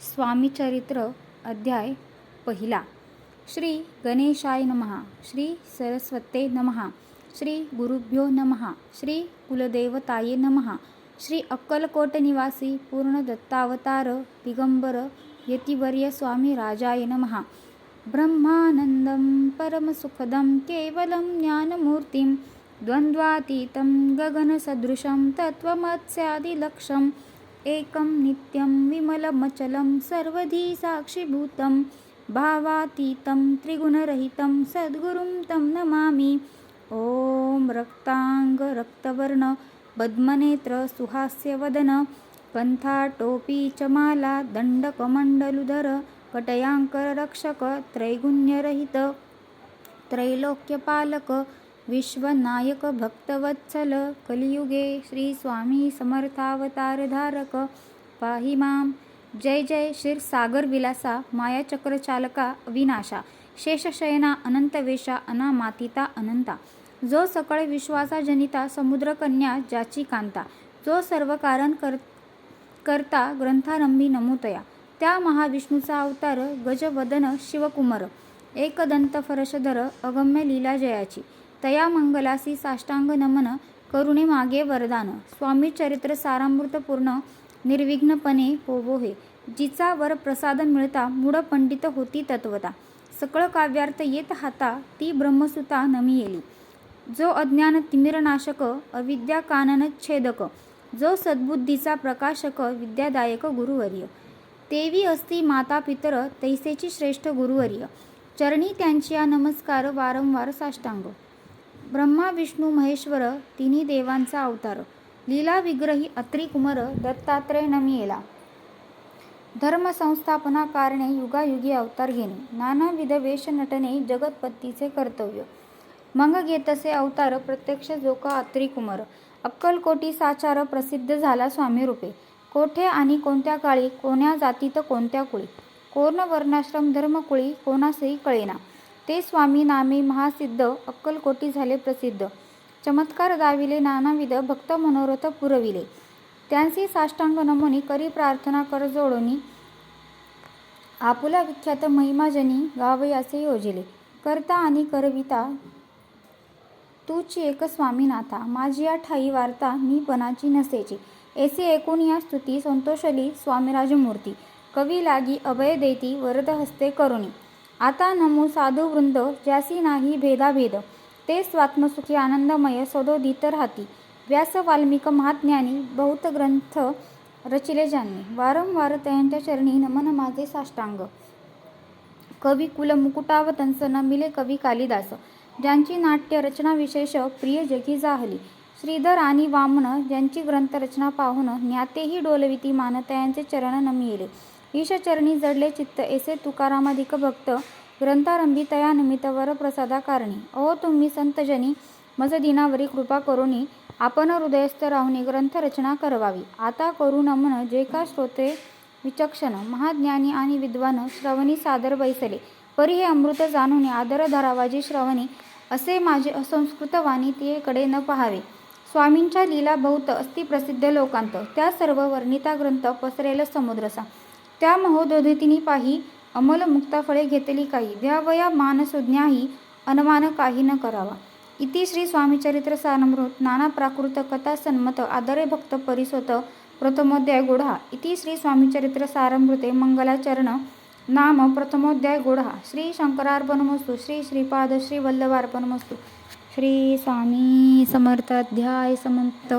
स्वामीचरित्र अध्याय पहिला. श्री गणेशाय नमः. श्री सरस्वते नमः. श्री गुरुभ्यो नमः. श्री कुलदेवताये नमः. श्री अक्कलकोट निवासी पूर्ण दत्तावतार दिगंबर यतिवर्य स्वामी राजाय नमः. ब्रह्मानन्दं परमसुखदं केवलं ज्ञानमूर्तिं द्वन्द्वातीतं गगनसदृशं तत्त्वमत्स्यादिलक्षं एकं नित्यं विमलमचलं सर्वधी साक्षिभूतं भावातीतं त्रिगुणरहितं सद्गुरुं तं नमामि। ॐ रक्ताङ्गरक्तवर्ण पद्मनेत्र सुहास्यवदन कण्ठाटोपी च माला दण्डकमण्डलुधर कटयाङ्कररक्षक त्रैगुण्यरहित त्रैलोक्यपालक विश्वनायक भक्तवत्सल कलियुगे श्री स्वामी समर्थावतारधारक पाहि माम जय जय क्षीरसागर विलासा मायाचक्रचालका अविनाशा। शेषशयना अनंतवेशा अनामातिता अनंता। जो सकळ विश्वासा जनिता समुद्रकन्या ज्याची कांता। जो सर्व कारण कर करता ग्रंथारंभी नमूतया। त्या महाविष्णूचा अवतार गजवदन शिवकुमार। एकदंत फरशधर अगम्य लीला जयाची तया मंगलासी साष्टांग नमन करुणे मागे वरदान. स्वामी चरित्र सारामृतपूर्ण निर्विघ्नपणे होवो हे जिचा वर प्रसाद मिळता मूळ पंडित होती तत्वता. सकळ काव्यार्थ येत हाता ती ब्रह्मसुता नमी येली. जो अज्ञान तिमिरनाशक अविद्या कानन छेदक. जो सद्बुद्धीचा प्रकाशक विद्यादायक गुरुवर्य. तेवी असती माता पितर तैसेची श्रेष्ठ गुरुवर्य. चरणी त्यांच्या नमस्कार वारंवार साष्टांग. ब्रह्मा विष्णू महेश्वर तिन्ही देवांचा अवतार. लीला विग्रही अत्री कुमार दत्तात्रय नमियेला. धर्म संस्थापना कारणे युगायुगी अवतार घेणे. नानाविध वेश नटने जगतपत्तीचे कर्तव्य. मंग घेतसे अवतार प्रत्यक्ष जोका अत्री कुमार. अक्कलकोटी साचार प्रसिद्ध झाला स्वामी रूपे. कोठे आणि कोणत्या काळी कोण्या जातीत कोणत्या कुळी? कोर्ण वर्णाश्रम धर्मकुळी कोणासही कळेना. ते स्वामी नामे महासिद्ध अक्कलकोटी झाले प्रसिद्ध. चमत्कार दाविले नानाविध भक्त मनोरथ पुरविले. त्यांची साष्टांग नमुनी करी प्रार्थना कर जोडोनी. आपुला विख्यात महिमाजनी गावयाचे योजिले. करता आणि करविता तूची एक स्वामीनाथा माझी या ठाई वार्ता मी पणाची नसेची. ऐसे एकूण या स्तुती संतोषली स्वामीराजमूर्ती. कवी लागी अभय देती वरद हस्ते करुणी आता नमो साधुवृंद ज्यासी नाही भेदाभेद ते स्वात्मसुखी आनंदमय सदोदित राहती व्यास वाल्मिक महाज्ञानी बहुत ग्रंथ रचिले ज्यांनी वारंवार त्यांच्या चरणी नमन माझे साष्टांग. कवी कुल मुकुटावतंस नमिले कवी कालिदास. ज्यांची नाट्य रचना विशेष प्रिय जगी जाहली. श्रीधर आणि वामन ज्यांची ग्रंथरचना पाहून ज्ञातेही डोलविती मानत यांचे चरण नमिले ईशचरणी जडले चित्त एसे तुकारामाधिक भक्त ग्रंथारंभी तया निमित्त वर प्रसादा कारणी. अहो तुम्ही संतजनी मजदिनावरी कृपा करुनी आपण हृदयस्थ राहुनी ग्रंथरचना करवावी. आता करू नमन जे का श्रोते विचक्षण महाज्ञानी आणि विद्वान श्रवणी सादर बैसले. परी हे अमृत जाणून आदर धरावाजी श्रवणी असे माझे असंस्कृत वाणी तिकडे न पहावे. स्वामींच्या लीला बहुत अस्ति प्रसिद्ध लोकांत त्या सर्व वर्णिता ग्रंथ पसरेल समुद्रसा. त्या महोदधितीनी पाही अमल मुक्ताफळे घेतली काही. द्यावया मानसुज्ञाही अनमान काही न करावा. इति श्री स्वामीचरित्र सारमृत नाना प्राकृत कथा सन्मत आदरे भक्त परिसोत प्रथमोध्याय गुढा. इति श्री स्वामीचरित्र सारमृते मंगलाचरण नाम प्रथमोध्याय गुढा. श्री शंकरार्पणमस्तु श्री श्रीपाद श्री वल्लभार्पणमस्तु. श्री स्वामी समर्थ अध्याय समंत